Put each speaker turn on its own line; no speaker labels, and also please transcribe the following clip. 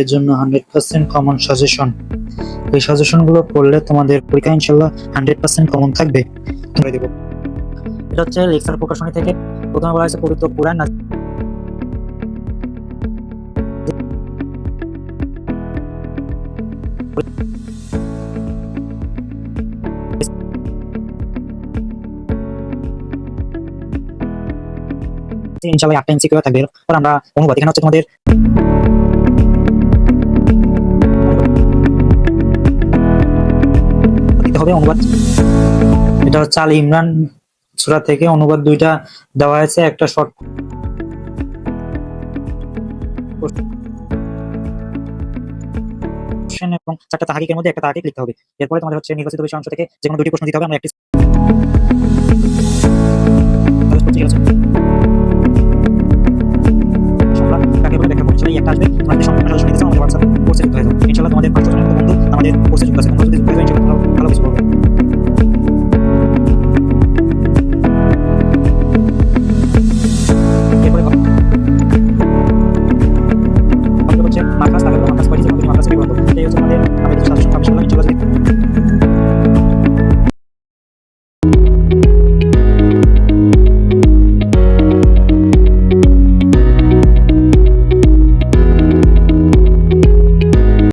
তোমাদের জন্য hundred percent common suggestion এই সাজেশনগুলো পড়লে তোমাদের পরীক্ষা ইনশাল্লাহ হান্ড্রেড পার্সেন্ট কমন থাকবে। তোমরা দেবো। এটা হচ্ছে লেকচার প্রকাশনী থেকে। প্রথমে বলা হয়েছে পবিত্র কোরআন ইনশাল্লাহ একটা এমসিকিউ থাকবে। এরপর আমরা অনুবাদ। এখানে হচ্ছে তোমাদের হবে অনুবাদ। এটা হচ্ছে আলী ইমরান সূরা থেকে অনুবাদ দুইটা দেওয়া হয়েছে, একটা শর্ট। এবং চারটা তাহাকিকের মধ্যে একটা তাহাকিক লিখতে হবে। এরপরে তোমাদের হচ্ছে নির্বাচিত বিষয় অংশ থেকে যে কোনো দুটি প্রশ্ন দিতে হবে, আমরা একটি আসবে। তোমাদের পাঁচশো জনের বন্ধু আমাদের কোর্সে যুক্ত আছে, তোমরা যদি যুক্ত